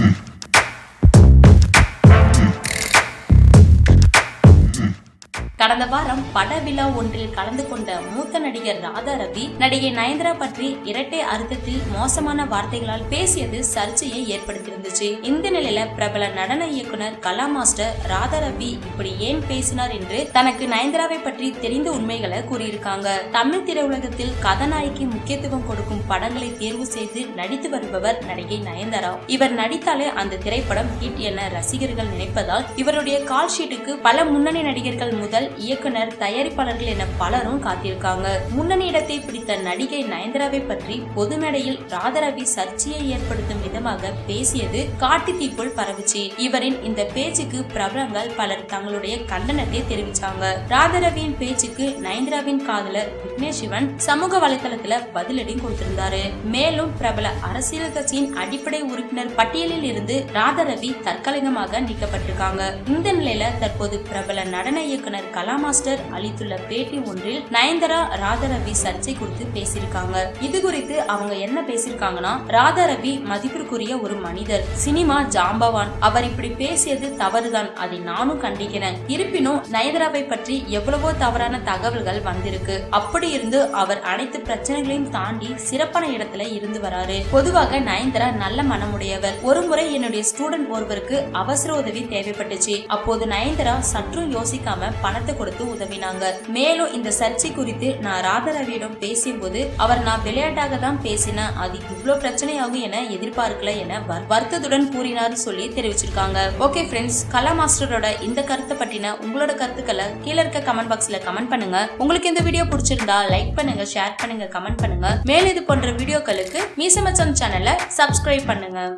Listen. கடந்த வாரம் பட விழா ஒன்றில் கலந்து கொண்ட மூத்த நடிகர் ராதா ரவி நடிகை நயன்தாரா பற்றி இரட்டை அர்த்தத்தில் மோசமான வார்த்தைகளால் பேசியது சர்ச்சையை ஏற்படுத்தியிருந்துச்சு. இந்த நிலையில பிரபல நடன இயக்குனர் கலா மாஸ்டர் ராதா ரவி இப்படி ஏன் பேசினார் என்று தனக்கு நயன்தராவை பற்றி தெரிந்த உண்மைகளை கூறியிருக்காங்க. தமிழ் திரையுலகத்தில் கதாநாயகி முக்கியத்துவம் கொடுக்கும் படங்களை தேர்வு செய்து நடித்து வருபவர் நடிகை நயன்தாரா. இவர் நடித்தாலே அந்த திரைப்படம் ஹிட் என ரசிகர்கள் நினைப்பதால் இவருடைய கால் ஷீட்டுக்கு பல முன்னணி நடிகர்கள் முதல் இயக்குனர் தயாரிப்பாளர்கள் என பலரும் காத்திருக்காங்க. முன்னணி இடத்தை பிடித்த நடிகை நயன்தாராவை பற்றி பொது மேடையில் ராதாரவி சர்ச்சையை ஏற்படுத்தும் விதமாக பேசியது காட்டு தீக்குள் பரவுச்சு. இவரின் இந்த பேச்சுக்கு பிரபலங்கள் பலர் தங்களுடைய கண்டனத்தை தெரிவிச்சாங்க. ராதாரவியின் பேச்சுக்கு நயன்தாராவின் காதலர் விக்னேஷ் சிவன் சமூக வலைதளத்துல பதிலடி கொடுத்திருந்தாரு. மேலும் பிரபல அரசியல் கட்சியின் அடிப்படை உறுப்பினர் பட்டியலில் இருந்து ராதாரவி தற்காலிகமாக நீக்கப்பட்டிருக்காங்க. இந்த நிலையில தற்போது பிரபல நடன இயக்குனர் கலா மாஸ்டர் அளித்துள்ள பேட்டி ஒன்றில் நயன்தாரா ராதாரவி சர்ச்சை குறித்து பேசியிருக்காங்க. இது குறித்து அவங்க என்ன பேசியிருக்காங்கன்னா ராதாரவி மதிப்பிற்குரிய ஒரு மனிதர் சினிமா ஜாம்பவான். அவர் இப்படி பேசியது தவறுதான் அதை நானும் கண்டிக்கிறேன். இருப்பினும் நயன்தாராவை பற்றி எவ்வளவோ தவறான தகவல்கள் வந்திருக்கு. அப்படி இருந்து அவர் அனைத்து பிரச்சனைகளையும் தாண்டி சிறப்பான இடத்துல இருந்து வராரு. பொதுவாக நயன்தாரா நல்ல மனமுடையவர். ஒருமுறை என்னுடைய ஸ்டூடெண்ட் ஒருவருக்கு அவசர உதவி தேவைப்பட்டுச்சு. அப்போது நயன்தாரா சற்றும் யோசிக்காம பணத்தை கொடுத்து உதவினாங்க. மேலும் இந்த சர்ச்சை குறித்து நான் ராதாரவியிடம் பேசியபோது அவர் நான் விளையாட்டாக தான் பேசினேன். அது இவ்வளவு பிரச்சனையாகும் என எதிர்பார்க்கல என வருத்தத்துடன் கூறினார் சொல்லி தெரிவிச்சிருக்காங்க. ஓகே ஃப்ரெண்ட்ஸ் கலா மாஸ்டரோட இந்த கருத்தை பற்றின உங்களோட கருத்துக்களை கீழே இருக்க கமெண்ட் பாக்ஸ்ல கமெண்ட் பண்ணுங்க. உங்களுக்கு இந்த வீடியோ பிடிச்சிருந்தா லைக் பண்ணுங்க ஷேர் பண்ணுங்க கமெண்ட் பண்ணுங்க. மேலும் இது போன்ற வீடியோக்களுக்கு மீசமச்சம் சேனலை சப்ஸ்கிரைப் பண்ணுங்க.